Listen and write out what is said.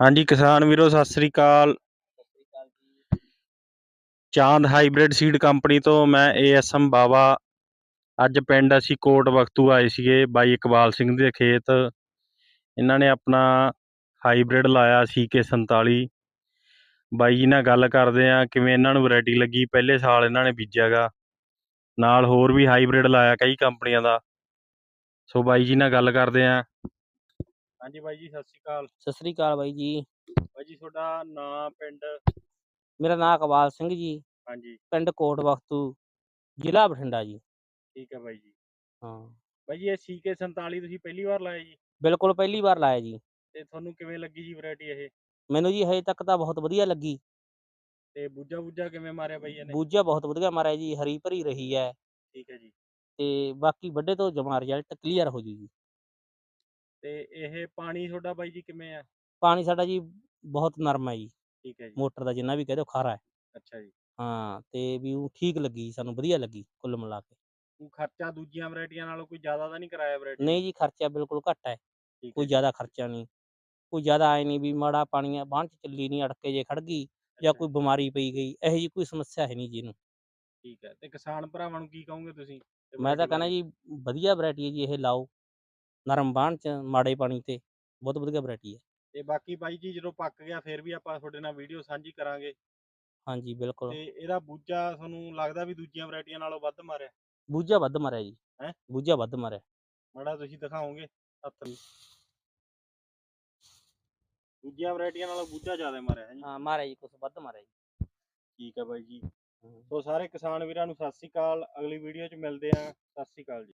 ਹਾਂਜੀ, ਕਿਸਾਨ ਵੀਰੋ, ਸਤਿ ਸ੍ਰੀ ਅਕਾਲ। ਚਾਂਦ ਹਾਈਬ੍ਰਿਡ ਸੀਡ ਕੰਪਨੀ ਤੋਂ ਮੈਂ ਏਐਸਐਮ ਬਾਵਾ। ਅੱਜ ਪਿੰਡ ਅਸੀਂ ਕੋਟ ਬਖਤੂ ਆਏ ਸੀਗੇ ਬਾਈ ਇਕਬਾਲ ਸਿੰਘ ਦੇ ਖੇਤ। ਇਹਨਾਂ ਨੇ ਆਪਣਾ ਹਾਈਬ੍ਰਿਡ ਲਾਇਆ ਸੀਕੇ 47 ਬਾਈ ਜੀ ਨਾਲ ਗੱਲ ਕਰਦੇ ਆ ਕਿਵੇਂ ਇਹਨਾਂ ਨੂੰ ਵੈਰਾਈਟੀ ਲੱਗੀ? ਪਹਿਲੇ ਸਾਲ ਇਹਨਾਂ ਨੇ ਬੀਜਿਆਗਾ ਨਾਲ ਹੋਰ ਵੀ ਹਾਈਬ੍ਰਿਡ ਲਾਇਆ ਕਈ ਕੰਪਨੀਆਂ ਦਾ। ਸੋ ਬਾਈ ਜੀ ਨਾਲ ਗੱਲ ਕਰਦੇ ਆ ਹਾਂਜੀ ਬਾਈ ਜੀ ਸਤਿ ਸ੍ਰੀ ਅਕਾਲ। ਸਤਿ ਸ੍ਰੀ ਅਕਾਲ ਬਾਈ ਜੀ। ਬਾਈ ਜੀ ਤੁਹਾਡਾ ਨਾਂ ਪਿੰਡ? ਮੇਰਾ ਨਾਮ ਇਕਬਾਲ ਸਿੰਘ ਜੀ। ਹਾਂਜੀ। ਪਿੰਡ ਕੋਟ ਬਖਤੂ ਜ਼ਿਲ੍ਹਾ ਬਠਿੰਡਾ ਜੀ। ਠੀਕ ਹੈ ਬਾਈ ਜੀ। ਹਾਂ। ਬਾਈ ਜੀ ਇਹ ਸੀਕੇ 47 ਤੁਸੀਂ ਪਹਿਲੀ ਵਾਰ ਲਾਇਆ ਜੀ? ਬਿਲਕੁਲ ਪਹਿਲੀ ਵਾਰ ਲਾਇਆ ਜੀ। ਤੇ ਤੁਹਾਨੂੰ ਕਿਵੇਂ ਲੱਗੀ ਜੀ ਵੈਰਾਈਟੀ ਇਹ? ਮੈਨੂੰ ਜੀ ਹਜੇ ਤੱਕ ਤਾਂ ਬਹੁਤ ਵਧੀਆ ਲੱਗੀ। ਤੇ ਬੂਜਾ ਬੂਜਾ ਕਿਵੇਂ ਮਾਰਿਆ ਬਾਈ ਇਹਨੇ? ਬੂਝਾ ਬਹੁਤ ਵਧੀਆ ਮਾਰਿਆ ਜੀ ਹਰੀ ਭਰੀ ਰਹੀ ਹੈ। ਠੀਕ ਹੈ ਜੀ। ਤੇ ਬਾਕੀ ਵੱਡੇ ਤੋਂ ਜਮਾ ਰਿਜ਼ਲਟ ਕਲੀਅਰ ਹੋ ਜੂ ਜੀ। ਤੇ ਇਹ ਪਾਣੀ ਤੁਹਾਡਾ ਬਾਈ ਜੀ ਕਿਵੇਂ ਆ? ਪਾਣੀ ਸਾਡਾ ਜੀ ਬਹੁਤ ਨਰਮ ਹੈ ਜੀ। ਠੀਕ ਹੈ ਜੀ। ਮੋਟਰ ਦਾ ਜਿੰਨਾ ਵੀ ਕਹਦੇ ਖਾਰਾ ਹੈ। ਅੱਛਾ ਜੀ। ਹਾਂ ਤੇ ਵੀ ਉਹ ਠੀਕ ਲੱਗੀ ਸਾਨੂੰ ਵਧੀਆ ਲੱਗੀ ਕੁੱਲ ਮਿਲਾ ਕੇ। ਉਹ ਖਰਚਾ ਦੂਜੀਆਂ ਵੈਰਾਈਟੀਆਂ ਨਾਲੋਂ ਕੋਈ ਜ਼ਿਆਦਾ ਤਾਂ ਨਹੀਂ ਕਰਾਇਆ ਵੈਰਾਈਟੀ ਨਹੀਂ ਜੀ ਖਰਚਾ ਬਿਲਕੁਲ ਘੱਟ ਹੈ। ਠੀਕ ਕੋਈ ਹੈ ਜ਼ਿਆਦਾ ਖਰਚਾ ਨਹੀਂ। ਕੋਈ ਜ਼ਿਆਦਾ ਆਏ ਨਹੀਂ ਵੀ ਮਾੜਾ ਪਾਣੀ ਆ ਬਾਂਹ ਚ ਚੱਲੀ ਨਹੀਂ ਅੜਕੇ ਜੇ ਖੜ ਗਈ ਜਾਂ ਅੱਛਾ, ਕੋਈ ਬਿਮਾਰੀ ਪਈ ਗਈ ਇਹੋ ਜੀ ਕੋਈ ਸਮੱਸਿਆ ਹੈ ਨਹੀਂ ਜੀ ਇਹਨੂੰ। ਠੀਕ ਹੈ ਤੇ ਕਿਸਾਨ ਭਰਾਵਾਂ ਨੂੰ ਕੀ ਕਹੋਗੇ ਤੁਸੀਂ? ਮੈਂ ਤਾਂ variety ਕਹਿੰਦਾ? ਜੀ ਵਧੀਆ ਵੈਰਾਈਟੀ ਹੈ ਜੀ ਇਹ ਲਾਓ। ਨਰਮ ਬਾਣ ਚ ਮਾੜੇ ਪਾਣੀ ਤੇ ਬਹੁਤ ਵਧੀਆ ਵੈਰਾਈਟੀ ਹੈ। ਤੇ ਬਾਕੀ ਬਾਈ ਜੀ ਜਦੋਂ ਪੱਕ ਗਿਆ ਫਿਰ ਵੀ ਆਪਾਂ ਤੁਹਾਡੇ ਨਾਲ ਵੀਡੀਓ ਸਾਂਝੀ ਕਰਾਂਗੇ। ਹਾਂਜੀ ਬਿਲਕੁਲ। ਤੇ ਇਹਦਾ ਬੂਜਾ ਤੁਹਾਨੂੰ ਲੱਗਦਾ ਵੀ ਦੂਜੀਆਂ ਵੈਰਾਈਟੀਆਂ ਨਾਲੋਂ ਵੱਧ ਮਾਰਿਆ? ਬੂਝਾ ਵੱਧ ਮਾਰਿਆ ਜੀ। ਹੈਂ? ਬੂਝਾ ਵੱਧ ਮਾਰਿਆ। ਮਾੜਾ ਤੁਸੀਂ ਦਿਖਾਓਗੇ ਹੱਥ ਨੂੰ। ਦੂਜੀਆਂ ਵੈਰਾਈਟੀਆਂ ਨਾਲੋਂ ਬੂਜਾ ਜ਼ਿਆਦਾ ਮਾਰਿਆ ਹੈ ਜੀ? ਹਾਂ ਮਾਰਿਆ ਜੀ ਕੁਛ ਵੱਧ ਮਾਰਿਆ ਜੀ। ਠੀਕ ਹੈ ਬਾਈ ਜੀ। ਸੋ ਸਾਰੇ ਕਿਸਾਨ ਵੀਰਾਂ ਨੂੰ ਸਤਿ ਸ੍ਰੀ ਅਕਾਲ। ਅਗਲੀ ਵੀਡੀਓ 'ਚ ਮਿਲਦੇ ਆਂ ਸਤਿ ਸ੍ਰੀ ਅਕਾਲ ਜੀ।